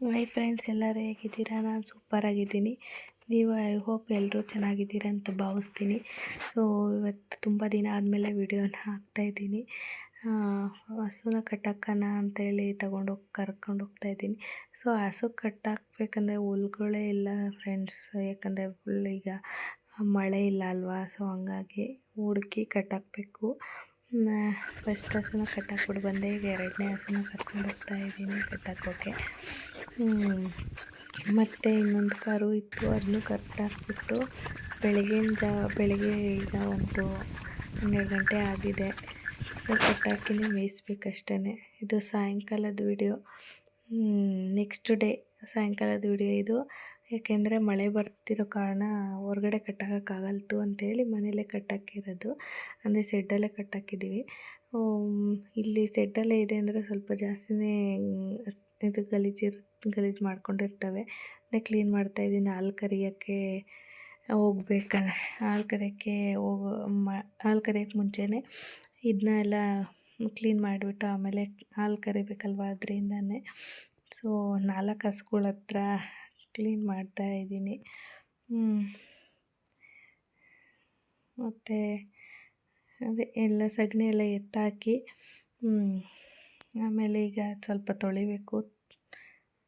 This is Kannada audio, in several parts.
ಮೈ ಫ್ರೆಂಡ್ಸ್ ಎಲ್ಲರೂ ಹೇಗಿದ್ದೀರಾ? ನಾನು ಸೂಪರಾಗಿದ್ದೀನಿ ನೀವು ಐ ಹೋಪ್ ಎಲ್ಲರೂ ಚೆನ್ನಾಗಿದ್ದೀರಾ ಅಂತ ಭಾವಿಸ್ತೀನಿ. ಸೊ ಇವತ್ತು ತುಂಬ ದಿನ ಆದಮೇಲೆ ವಿಡಿಯೋನ ಹಾಕ್ತಾಯಿದ್ದೀನಿ ಹಸುನ ಕಟ್ಟಕ್ಕನ ಅಂತೇಳಿ ತಗೊಂಡೋಗಿ, ಕರ್ಕೊಂಡು ಹೋಗ್ತಾಯಿದ್ದೀನಿ ಸೊ ಹಸು ಕಟ್ಟಾಕಬೇಕಂದ್ರೆ ಹುಲ್ಗಳೇ ಇಲ್ಲ ಫ್ರೆಂಡ್ಸ್ ಯಾಕಂದರೆ ಫುಲ್ ಈಗ ಮಳೆ ಇಲ್ಲ ಅಲ್ವಾ? ಸೊ ಹಂಗಾಗಿ ಹುಡುಕಿ ಕಟ್ಟಾಕಬೇಕು. ಫಸ್ಟ್ ಹಸುನ ಕಟ್ಟಾಕ್ಬಿಟ್ಟು ಬಂದೆ. ಈಗ ಎರಡನೇ ಹಸುನ ಕರ್ಕೊಂಡು ಹೋಗ್ತಾ ಇದ್ದೀನಿ ಕಟ್ಟಾಕೋಕ್ಕೆ ಮತ್ತು ಇನ್ನೊಂದು ಕರು ಇತ್ತು. ಅದನ್ನು ಕಟ್ಟಾಕ್ಬಿಟ್ಟು ಬೆಳಗಿನ ಜಾ ಬೆಳಗ್ಗೆ ಈಗ ಒಂದು ಹನ್ನೆರಡು ಗಂಟೆ ಆಗಿದೆ. ಕಟ್ಟಾಕಿನೇ ಮೇಯಿಸ್ಬೇಕಷ್ಟೇ ಇದು ಸಾಯಂಕಾಲದ ವಿಡಿಯೋ. ನೆಕ್ಸ್ಟ್ ಡೇ ಸಾಯಂಕಾಲದ ವಿಡಿಯೋ ಇದು. ಏಕೆಂದರೆ ಮಳೆ ಬರ್ತಿರೋ ಕಾರಣ ಹೊರಗಡೆ ಕಟ್ಟಾಕೋಕ್ಕಾಗಲ್ತು ಅಂತೇಳಿ ಮನೆಯಲ್ಲೇ ಕಟ್ಟಾಕಿರೋದು ಅಂದರೆ ಸೆಡ್ಡಲ್ಲೇ ಕಟ್ಟಾಕಿದ್ದೀವಿ ಇಲ್ಲಿ ಸೆಡ್ಡಲ್ಲೇ ಇದೆ ಅಂದರೆ ಸ್ವಲ್ಪ ಜಾಸ್ತಿನೇ ಇದು ಗಲೀಜಿರ್ ಗಲೀಜು ಮಾಡ್ಕೊಂಡಿರ್ತವೆ. ಅದನ್ನ ಕ್ಲೀನ್ ಮಾಡ್ತಾಯಿದ್ದೀನಿ ಹಾಲು ಕರಿಯೋಕ್ಕೆ ಹೋಗ್ಬೇಕಲ್ಲ. ಹಾಲು ಕರಿಯೋಕ್ಕೆ ಹೋಗೋ ಹಾಲು ಕರಿಯೋಕ್ಕೆ ಮುಂಚೆನೇ ಇದನ್ನ ಎಲ್ಲ ಕ್ಲೀನ್ ಮಾಡಿಬಿಟ್ಟು ಆಮೇಲೆ ಹಾಲು ಕರಿಬೇಕಲ್ವ ಅದರಿಂದನೇ. ಸೊ ನಾಲ್ಕು ಹಸುಗಳ ಹತ್ರ ಕ್ಲೀನ್ ಮಾಡ್ತಾ ಇದ್ದೀನಿ. ಮತ್ತು ಅದೇ ಎಲ್ಲ ಸಗಣಿ ಎಲ್ಲ ಎತ್ತಾಕಿ ಆಮೇಲೆ ಈಗ ಸ್ವಲ್ಪ ತೊಳಿಬೇಕು.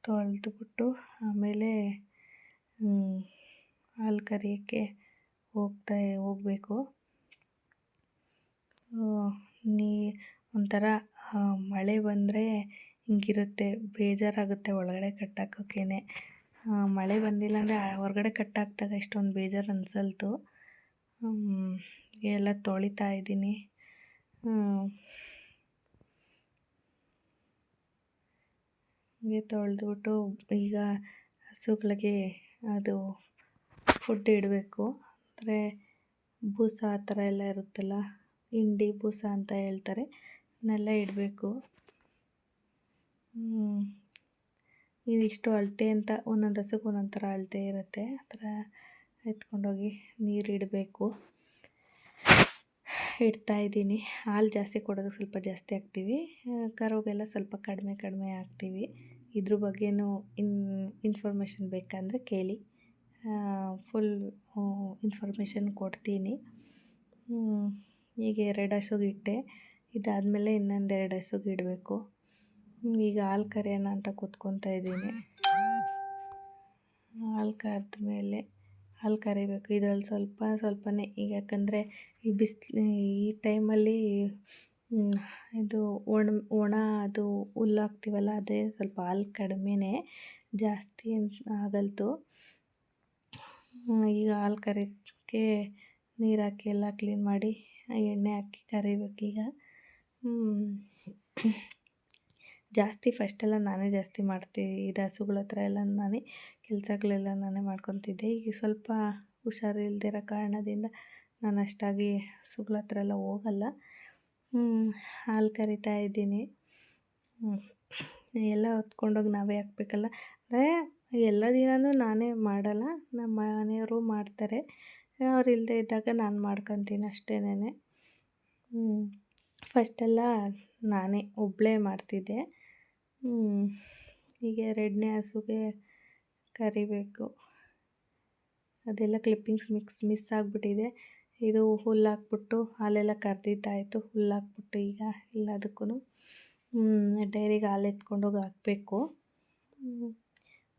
ತೊಳೆದುಬಿಟ್ಟು ಆಮೇಲೆ ಹಾಲು ಕರಿಯೋಕ್ಕೆ ಹೋಗ್ತಾ, ಹೋಗಬೇಕು. ನೀ ಒಂಥರ ಮಳೆ ಬಂದರೆ ಹಿಂಗಿರುತ್ತೆ, ಬೇಜಾರಾಗುತ್ತೆ ಒಳಗಡೆ ಕಟ್ಟಾಕೋಕ್ಕೇ ಮಳೆ ಬಂದಿಲ್ಲ ಅಂದರೆ ಹೊರಗಡೆ ಕಟ್ಟಾಕಿದಾಗ ಇಷ್ಟೊಂದು ಬೇಜಾರು ಅನಿಸಲ್ತು. ಎಲ್ಲ ತೊಳಿತಾ ಇದ್ದೀನಿ. ಹೀಗೆ ತೊಳೆದ್ಬಿಟ್ಟು ಈಗ ಹಸುಗಳಿಗೆ ಅದು ಫುಡ್ ಇಡಬೇಕು. ಅಂದರೆ ಬೂಸ ಆ ಥರ ಎಲ್ಲ ಇರುತ್ತಲ್ಲ, ಹಿಂಡಿ ಬೂಸ ಅಂತ ಹೇಳ್ತಾರೆ, ಅದನ್ನೆಲ್ಲ ಇಡಬೇಕು. ಇದಿಷ್ಟು ಅಳತೆ ಅಂತ ಒಂದೊಂದು ಹಸುಗೆ ಒಂದೊಂದು ಥರ ಅಳತೆ ಇರುತ್ತೆ. ಆ ಥರ ಎತ್ಕೊಂಡೋಗಿ ನೀರು ಇಡಬೇಕು. ಇಡ್ತಾ ಇದ್ದೀನಿ. ಹಾಲು ಜಾಸ್ತಿ ಕೊಡೋದಕ್ಕೆ ಸ್ವಲ್ಪ ಜಾಸ್ತಿ ಹಾಕ್ತೀವಿ. ಕರುಗೆಲ್ಲ ಸ್ವಲ್ಪ ಕಡಿಮೆ ಕಡಿಮೆ ಹಾಕ್ತೀವಿ. ಇದ್ರ ಬಗ್ಗೆಯೂ ಇನ್, ಇನ್ಫಾರ್ಮೇಷನ್ ಬೇಕಂದರೆ ಕೇಳಿ. ಫುಲ್ ಇನ್ಫಾರ್ಮೇಷನ್ ಕೊಡ್ತೀನಿ. ಹೀಗೆ ಎರಡು ಹಸುಗೆ ಇಟ್ಟೆ. ಇದಾದಮೇಲೆ ಇನ್ನೊಂದು ಎರಡು ಹಸುಗೆ ಇಡಬೇಕು. ಈಗ ಹಾಲು ಕರೆಯೋಣ ಅಂತ ಕೂತ್ಕೊತಾ ಇದ್ದೀನಿ. ಹಾಲು ಕರೆದ ಮೇಲೆ ಹಾಲು ಕರಿಬೇಕು. ಇದರಲ್ಲಿ ಸ್ವಲ್ಪ ಸ್ವಲ್ಪನೇ ಈಗ ಯಾಕಂದರೆ ಈ ಬಿಸಿಲು ಈ ಟೈಮಲ್ಲಿ ಇದು ಒಣ ಒಣ, ಅದು ಹುಲ್ಲು ಹಾಕ್ತೀವಲ್ಲ ಅದೇ ಸ್ವಲ್ಪ ಹಾಲು ಕಡಿಮೆನೇ ಜಾಸ್ತಿ ಆಗಲ್ತು. ಈಗ ಹಾಲು ಕರಿಯೋಕ್ಕೆ ನೀರು ಹಾಕಿ ಎಲ್ಲ ಕ್ಲೀನ್ ಮಾಡಿ, ಎಣ್ಣೆ ಹಾಕಿ ಕರಿಬೇಕೀಗ. ಜಾಸ್ತಿ ಫಸ್ಟೆಲ್ಲ ನಾನೇ ಜಾಸ್ತಿ ಮಾಡ್ತಿ ಹಸುಗಳ ಹತ್ರ ಎಲ್ಲ ನಾನೇ ಕೆಲಸಗಳೆಲ್ಲ ನಾನೇ ಮಾಡ್ಕೊತಿದ್ದೆ. ಈಗ ಸ್ವಲ್ಪ ಹುಷಾರಿಲ್ದಿರೋ ಕಾರಣದಿಂದ ನಾನು ಅಷ್ಟಾಗಿ ಹಸುಗಳ ಹತ್ರ ಎಲ್ಲ ಹೋಗಲ್ಲ. ಹಾಲು ಕರಿತಾ ಇದ್ದೀನಿ. ಎಲ್ಲ ಹೊತ್ಕೊಂಡೋಗಿ ನಾವೇ ಹಾಕ್ಬೇಕಲ್ಲ. ಅಂದರೆ ಎಲ್ಲ ದಿನವೂ ನಾನೇ ಮಾಡಲ್ಲ. ನಮ್ಮ ಮನೆಯವರು ಮಾಡ್ತಾರೆ. ಅವ್ರು ಇಲ್ಲದೆ ಇದ್ದಾಗ ನಾನು ಮಾಡ್ಕೊತೀನಿ ಅಷ್ಟೇನೆ ಫಸ್ಟೆಲ್ಲ ನಾನೇ ಒಬ್ಬಳೇ ಮಾಡ್ತಿದ್ದೆ. ಈಗ ಎರಡನೇ ಹಸುಗೆ ಕರಿಬೇಕು. ಅದೆಲ್ಲ ಕ್ಲಿಪ್ಪಿಂಗ್ಸ್ ಮಿಕ್ಸ್ ಮಿಸ್ ಆಗಿಬಿಟ್ಟಿದೆ. ಇದು ಹುಲ್ಲು ಹಾಕ್ಬಿಟ್ಟು ಹಾಲೆಲ್ಲ ಕರೆದಿದ್ದಾಯಿತು. ಹುಲ್ಲು ಹಾಕ್ಬಿಟ್ಟು ಈಗ ಎಲ್ಲದಕ್ಕೂ ಡೈರಿಗೆ ಹಾಲು ಎತ್ಕೊಂಡೋಗಿ ಹಾಕಬೇಕು.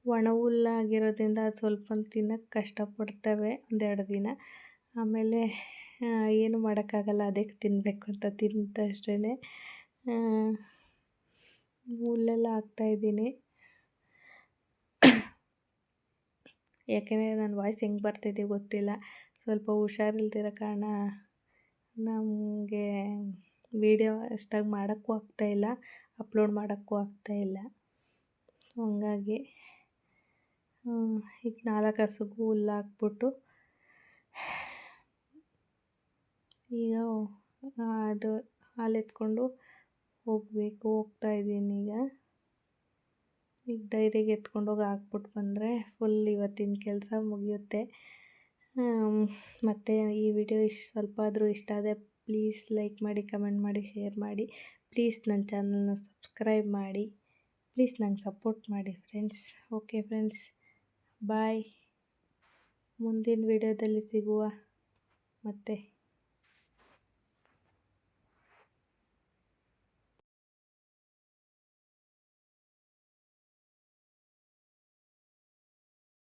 ಒಣ ಹುಲ್ಲಾಗಿರೋದ್ರಿಂದ ಅದು ಸ್ವಲ್ಪ ತಿನ್ನೋಕ್ಕೆ ಕಷ್ಟಪಡ್ತವೆ ಒಂದೆರಡು ದಿನ. ಆಮೇಲೆ ಏನು ಮಾಡೋಕ್ಕಾಗಲ್ಲ, ಅದಕ್ಕೆ ತಿನ್ನಬೇಕು ಅಂತ ತಿಂತಷ್ಟೇ ಹುಲ್ಲೆಲ್ಲ ಹಾಕ್ತಾಯಿದ್ದೀನಿ ಯಾಕೆಂದರೆ ನನ್ನ ವಾಯ್ಸ್ ಹೆಂಗೆ ಬರ್ತಿದೆ ಗೊತ್ತಿಲ್ಲ. ಸ್ವಲ್ಪ ಹುಷಾರಿಲ್ದಿರೋ ಕಾರಣ ನಮಗೆ ವೀಡಿಯೋ ಅಷ್ಟಾಗಿ ಮಾಡೋಕ್ಕೂ ಆಗ್ತಾಯಿಲ್ಲ ಅಪ್ಲೋಡ್ ಮಾಡೋಕ್ಕೂ ಆಗ್ತಾಯಿಲ್ಲ ಹಂಗಾಗಿ ಈಗ ನಾಲ್ಕು ಹಸುಗೂ ಹುಲ್ಲು ಹಾಕ್ಬಿಟ್ಟು ಈಗ ಅದು ಹಾಲು ಎತ್ಕೊಂಡು ಹೋಗಬೇಕು, ಹೋಗ್ತಾ ಇದ್ದೀನಿ ಈಗ. ಈಗ ಡೈರಿಗೆ ಎತ್ಕೊಂಡೋಗಿ ಹಾಕ್ಬಿಟ್ಟು ಬಂದರೆ ಫುಲ್ ಇವತ್ತಿನ ಕೆಲಸ ಮುಗಿಯುತ್ತೆ. ಮತ್ತು ಈ ವಿಡಿಯೋ ಇಷ್ಟು ಸ್ವಲ್ಪ ಆದರೂ ಇಷ್ಟ ಆದರೆ ಪ್ಲೀಸ್ ಲೈಕ್ ಮಾಡಿ ಕಮೆಂಟ್ ಮಾಡಿ ಶೇರ್ ಮಾಡಿ. ಪ್ಲೀಸ್ ನನ್ನ ಚಾನಲ್ನ ಸಬ್ಸ್ಕ್ರೈಬ್ ಮಾಡಿ. ಪ್ಲೀಸ್ ನಂಗೆ ಸಪೋರ್ಟ್ ಮಾಡಿ ಫ್ರೆಂಡ್ಸ್ ಓಕೆ ಫ್ರೆಂಡ್ಸ್ ಬಾಯ್ ಮುಂದಿನ ವಿಡಿಯೋದಲ್ಲಿ ಸಿಗುವ ಮತ್ತೆ.